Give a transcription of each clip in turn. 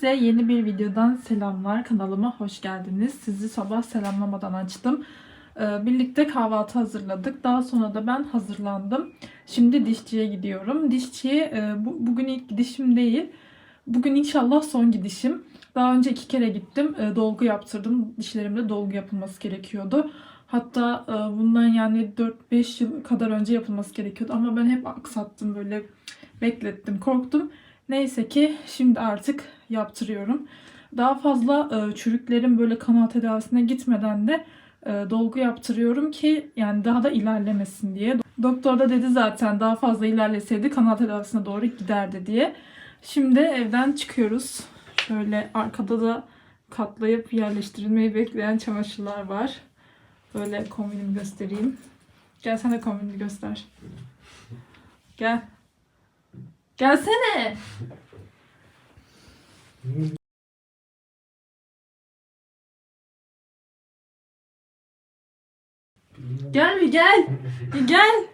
Herkese yeni bir videodan selamlar. Kanalıma hoş geldiniz. Sizi sabah selamlamadan açtım. Ee, Birlikte kahvaltı hazırladık. Daha sonra da ben hazırlandım. Şimdi dişçiye gidiyorum. Dişçiye e, bu, bugün ilk gidişim değil. Bugün inşallah son gidişim. Daha önce iki kere gittim. E, Dolgu yaptırdım. Dişlerimde dolgu yapılması gerekiyordu. Hatta e, bundan yani 4-5 yıl kadar önce yapılması gerekiyordu. Ama ben hep aksattım böyle beklettim, korktum. Neyse ki şimdi artık yaptırıyorum. Daha fazla e, çürüklerin böyle kanal tedavisine gitmeden de e, dolgu yaptırıyorum ki yani daha da ilerlemesin diye. Doktor da dedi zaten daha fazla ilerleseydi kanal tedavisine doğru giderdi diye. Şimdi evden çıkıyoruz. Şöyle arkada da katlayıp yerleştirilmeyi bekleyen çamaşırlar var. Böyle kombinimi göstereyim. Gel sen de kombinini göster. Gel. Gelsene. Gel bir gel. Gel.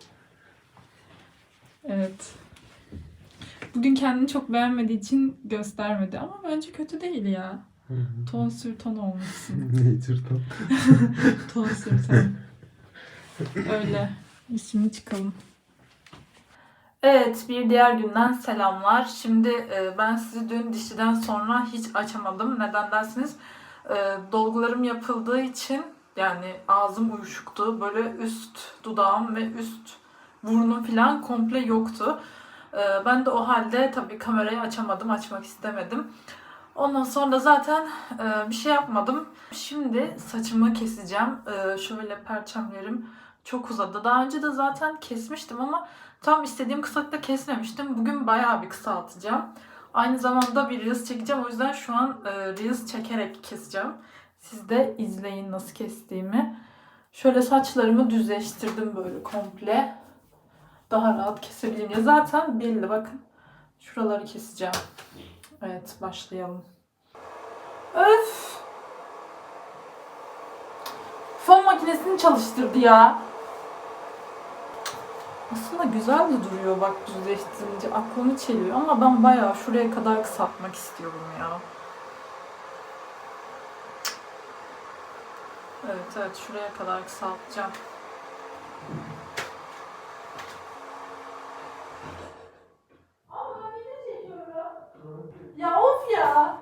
Evet. Bugün kendini çok beğenmediği için göstermedi ama bence kötü değil ya. Ton sür ton olmuşsun. Ne tırtan? ton sür ton. Öyle. Biz şimdi çıkalım. Evet, bir diğer günden selamlar. Şimdi e, ben sizi dün dişçiden sonra hiç açamadım. Neden dersiniz? E, dolgularım yapıldığı için yani ağzım uyuşuktu. Böyle üst dudağım ve üst burnum falan komple yoktu. E, ben de o halde tabii kamerayı açamadım, açmak istemedim. Ondan sonra zaten e, bir şey yapmadım. Şimdi saçımı keseceğim. E, şöyle perçemlerim çok uzadı. Daha önce de zaten kesmiştim ama Tam istediğim kısalıkta kesmemiştim. Bugün bayağı bir kısaltacağım. Aynı zamanda bir Reels çekeceğim. O yüzden şu an e, Reels çekerek keseceğim. Siz de izleyin nasıl kestiğimi. Şöyle saçlarımı düzleştirdim böyle komple. Daha rahat kesebileyim diye. Zaten belli bakın. Şuraları keseceğim. Evet başlayalım. Öf! Fön makinesini çalıştırdı ya. Aslında güzel de duruyor bak düzleştirince. Aklımı çeliyor ama ben bayağı şuraya kadar kısaltmak istiyorum ya. Evet evet şuraya kadar kısaltacağım. Ya of ya.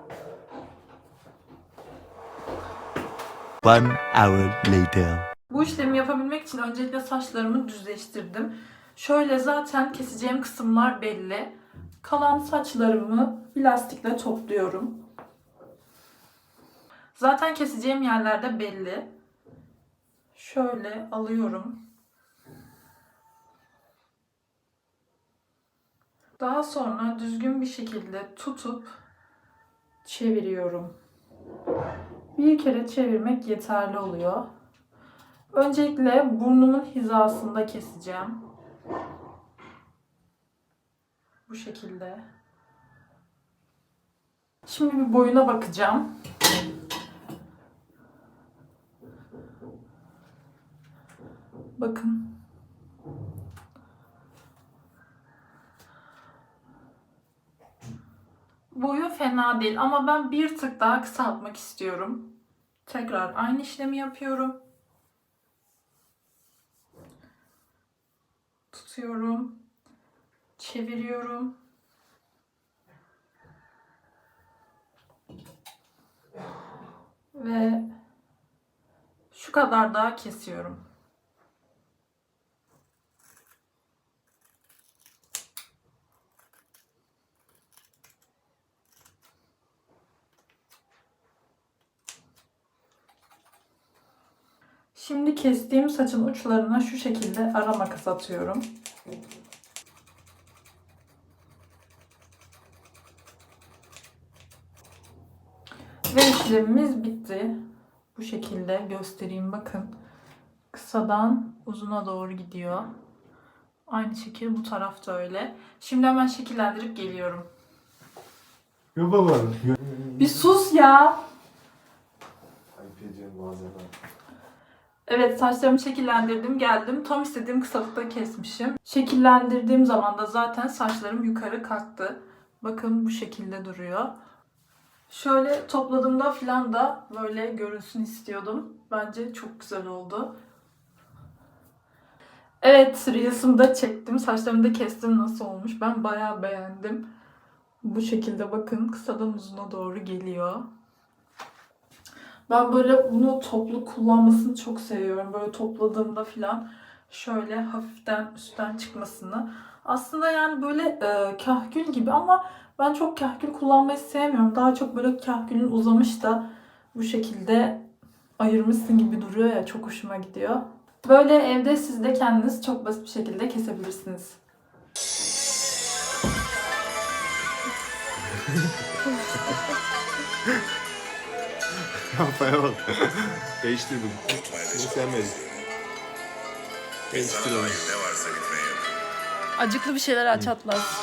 One hour later. Bu işlemi yapabilmek için öncelikle saçlarımı düzleştirdim. Şöyle zaten keseceğim kısımlar belli. Kalan saçlarımı plastikle topluyorum. Zaten keseceğim yerlerde belli. Şöyle alıyorum. Daha sonra düzgün bir şekilde tutup çeviriyorum. Bir kere çevirmek yeterli oluyor. Öncelikle burnumun hizasında keseceğim. Bu şekilde. Şimdi bir boyuna bakacağım. Bakın. Boyu fena değil ama ben bir tık daha kısaltmak istiyorum. Tekrar aynı işlemi yapıyorum. Tutuyorum, çeviriyorum. Ve şu kadar daha kesiyorum. Şimdi kestiğim saçın uçlarına şu şekilde ara makas atıyorum. Ve işlemimiz bitti. Bu şekilde göstereyim bakın. Kısadan uzuna doğru gidiyor. Aynı şekil bu tarafta öyle. Şimdi hemen şekillendirip geliyorum. Yo baba. Bir sus ya. Ayıp ediyorum bazen. Evet saçlarımı şekillendirdim geldim. Tam istediğim kısalıkta kesmişim. Şekillendirdiğim zaman da zaten saçlarım yukarı kalktı. Bakın bu şekilde duruyor. Şöyle topladığımda filan da böyle görünsün istiyordum. Bence çok güzel oldu. Evet Reels'ımı da çektim. Saçlarımı da kestim. Nasıl olmuş? Ben bayağı beğendim. Bu şekilde bakın kısadan uzuna doğru geliyor. Ben böyle bunu toplu kullanmasını çok seviyorum. Böyle topladığımda falan şöyle hafiften üstten çıkmasını. Aslında yani böyle e, kahkül gibi ama ben çok kahkül kullanmayı sevmiyorum. Daha çok böyle kahkülün uzamış da bu şekilde ayırmışsın gibi duruyor ya çok hoşuma gidiyor. Böyle evde siz de kendiniz çok basit bir şekilde kesebilirsiniz. Kafaya bak. Değiştirdim. Bunu sevmedim. Değiştirdim. Acıklı bir şeyler aç Atlas.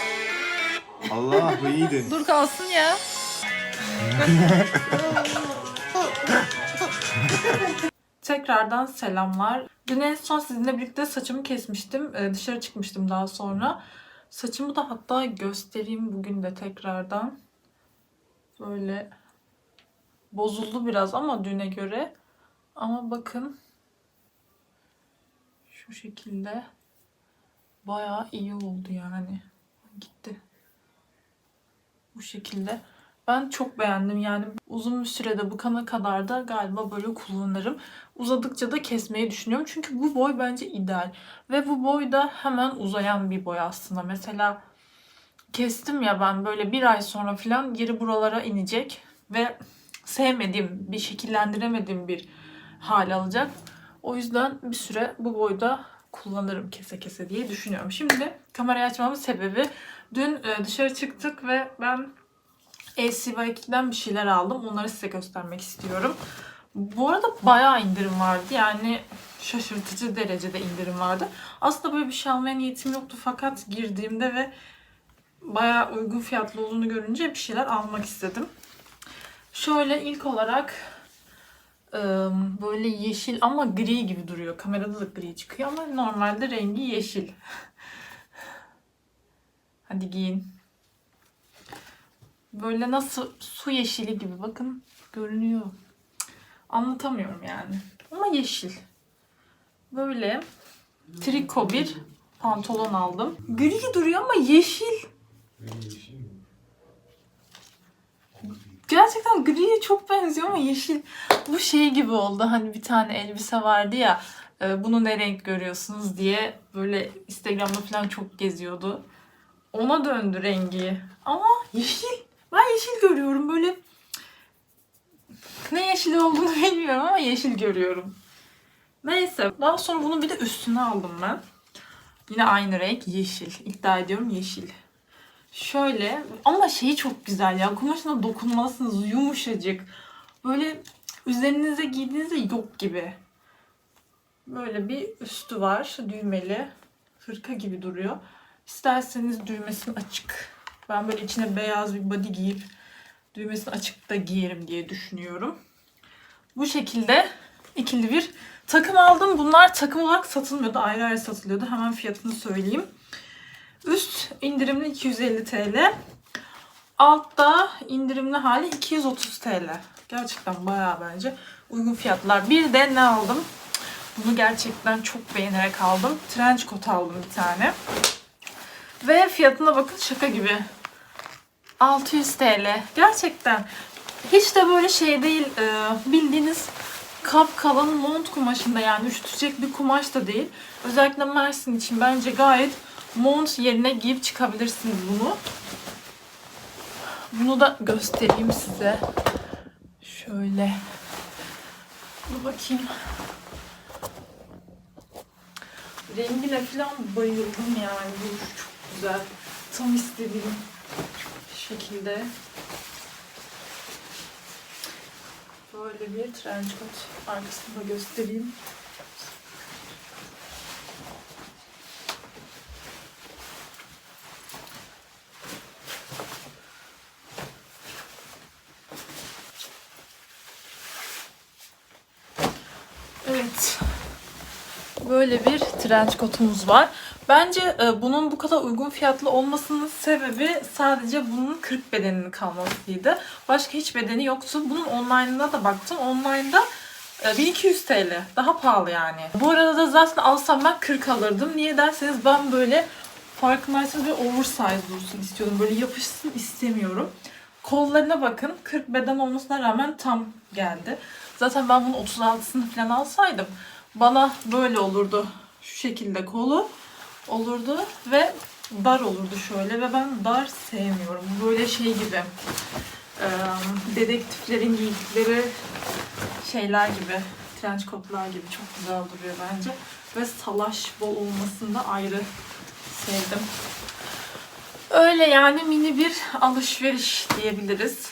Allah bu iyiydin. Dur kalsın ya. Tekrardan selamlar. Dün en son sizinle birlikte saçımı kesmiştim. Ee, dışarı çıkmıştım daha sonra. Saçımı da hatta göstereyim bugün de tekrardan. Böyle bozuldu biraz ama düne göre. Ama bakın şu şekilde bayağı iyi oldu yani. Gitti bu şekilde. Ben çok beğendim yani uzun bir sürede bıkana kadar da galiba böyle kullanırım. Uzadıkça da kesmeyi düşünüyorum. Çünkü bu boy bence ideal. Ve bu boy da hemen uzayan bir boy aslında. Mesela kestim ya ben böyle bir ay sonra falan geri buralara inecek. Ve sevmediğim, bir şekillendiremediğim bir hal alacak. O yüzden bir süre bu boyda kullanırım kese kese diye düşünüyorum. Şimdi kamerayı açmamın sebebi dün e, dışarı çıktık ve ben LCY2'den bir şeyler aldım. Onları size göstermek istiyorum. Bu arada bayağı indirim vardı. Yani şaşırtıcı derecede indirim vardı. Aslında böyle bir şey almaya niyetim yoktu fakat girdiğimde ve bayağı uygun fiyatlı olduğunu görünce bir şeyler almak istedim. Şöyle ilk olarak ıı, böyle yeşil ama gri gibi duruyor. Kamerada da gri çıkıyor ama normalde rengi yeşil. Hadi giyin. Böyle nasıl su yeşili gibi bakın görünüyor. Anlatamıyorum yani. Ama yeşil. Böyle triko bir pantolon aldım. Gri duruyor ama yeşil. Gerçekten griye çok benziyor ama yeşil. Bu şey gibi oldu. Hani bir tane elbise vardı ya. e, Bunu ne renk görüyorsunuz diye böyle Instagram'da falan çok geziyordu. Ona döndü rengi. Ama yeşil. Ben yeşil görüyorum böyle. Ne yeşil olduğunu bilmiyorum ama yeşil görüyorum. Neyse. Daha sonra bunu bir de üstüne aldım ben. Yine aynı renk yeşil. İddia ediyorum yeşil. Şöyle ama şeyi çok güzel ya. Kumaşına dokunmalısınız yumuşacık. Böyle üzerinize giydiğinizde yok gibi. Böyle bir üstü var. Düğmeli. Hırka gibi duruyor. İsterseniz düğmesini açık. Ben böyle içine beyaz bir body giyip düğmesini açık da giyerim diye düşünüyorum. Bu şekilde ikili bir takım aldım. Bunlar takım olarak satılmıyordu. Ayrı ayrı satılıyordu. Hemen fiyatını söyleyeyim. Üst indirimli 250 TL. Altta indirimli hali 230 TL. Gerçekten bayağı bence uygun fiyatlar. Bir de ne aldım? Bunu gerçekten çok beğenerek aldım. Trench coat aldım bir tane. Ve fiyatına bakın şaka gibi. 600 TL. Gerçekten hiç de böyle şey değil. e, bildiğiniz kap kalın mont kumaşında yani üşütecek bir kumaş da değil. Özellikle Mersin için bence gayet mont yerine giyip çıkabilirsiniz bunu. Bunu da göstereyim size. Şöyle. Dur bakayım. Rengine falan bayıldım yani. Bu çok güzel. Tam istediğim şekilde. Böyle bir trench coat. Arkasını da göstereyim. Evet. Böyle bir trench coat'umuz var. Bence e, bunun bu kadar uygun fiyatlı olmasının sebebi sadece bunun 40 bedeninin kalmasıydı. Başka hiç bedeni yoktu. Bunun online'ına da baktım. Online'da e, 1200 TL. Daha pahalı yani. Bu arada da zaten alsam ben 40 alırdım. Niye derseniz ben böyle farkındaysanız bir oversize dursun istiyordum. Böyle yapışsın istemiyorum. Kollarına bakın. 40 beden olmasına rağmen tam geldi. Zaten ben bunun 36'sını falan alsaydım bana böyle olurdu. Şu şekilde kolu olurdu ve dar olurdu şöyle ve ben dar sevmiyorum. Böyle şey gibi e, dedektiflerin giydikleri şeyler gibi trench coatlar gibi çok güzel duruyor bence. Ve salaş bol olmasını da ayrı sevdim. Öyle yani mini bir alışveriş diyebiliriz.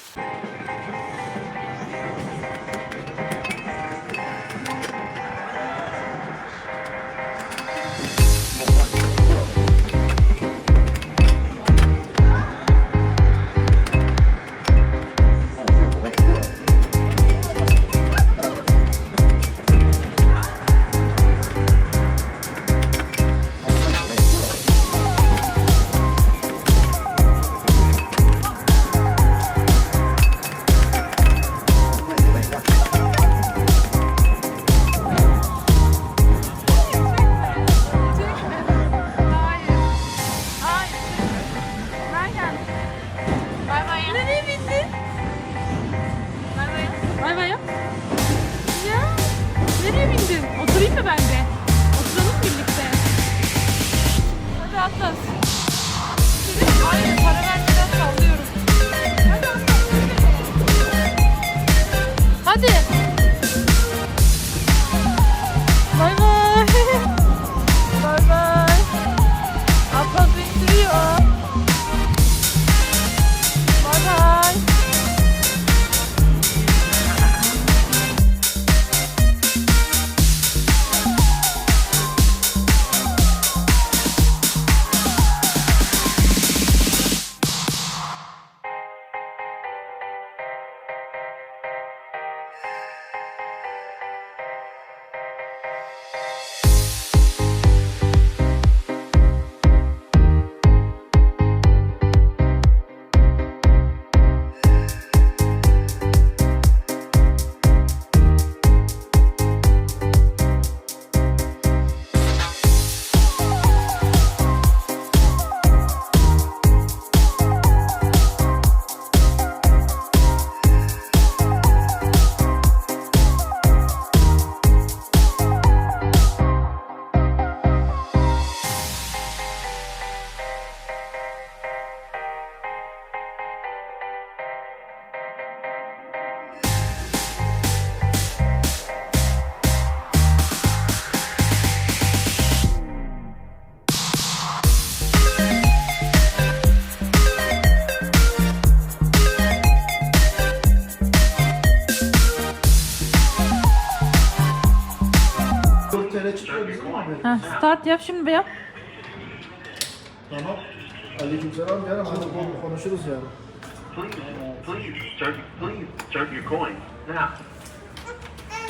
Yap şimdi be yap. Tamam. Aleykümselam canım. Hadi konuşuruz yani. Please, please start, please start your coins now.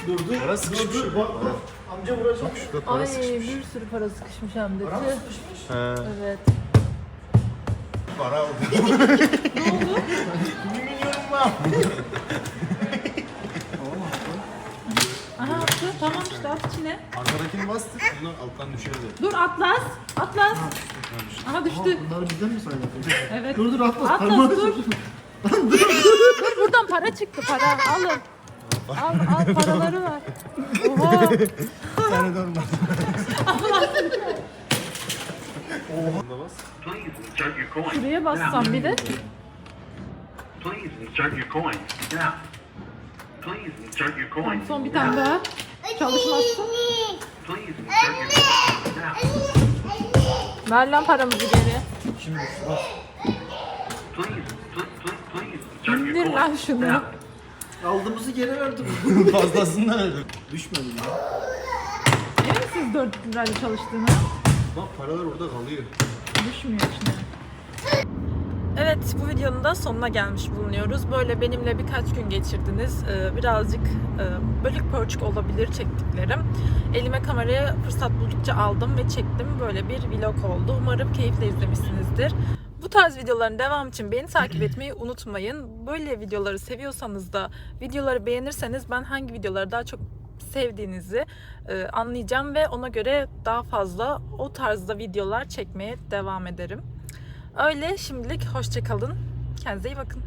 Dur dur. Para sıkışmış. Dur dur bak bak. Amca vuracak. Şurada para sıkışmış. bir sürü para sıkışmış hem de. Para mı sıkışmış? He. Evet. Para oldu. Aha attı. Tamam işte at içine. Arkadakini bastık. Bunu alttan düşerdi. Dur Atlas. Atlas. Aha düştü. Bunları bizden mi saymadın? Evet. Dur dur atma. Atlas parmağı dur. dur. Dur buradan para çıktı para. Alın. Al al paraları var. Oha. Bir tane de ondan. Bunda bas. Please start your coins. Şuraya bassam bir de. Please start your coins now. Please start your coins. Son bir tane daha. Now. Ver lan paramızı geri. Şimdi bas. İndir lan şunu. Aldığımızı geri verdim. Fazlasını da verdim. Düşmedi ya. Emin misiniz 4 lirayla çalıştığını? Bak paralar orada kalıyor. Düşmüyor içine. Evet bu videonun da sonuna gelmiş bulunuyoruz. Böyle benimle birkaç gün geçirdiniz. Ee, birazcık e, bölük pörçük olabilir çektiklerim. Elime kamerayı fırsat buldukça aldım ve çektim. Böyle bir vlog oldu. Umarım keyifle izlemişsinizdir. Bu tarz videoların devamı için beni takip etmeyi unutmayın. Böyle videoları seviyorsanız da videoları beğenirseniz ben hangi videoları daha çok sevdiğinizi e, anlayacağım ve ona göre daha fazla o tarzda videolar çekmeye devam ederim. Öyle şimdilik hoşçakalın. Kendinize iyi bakın.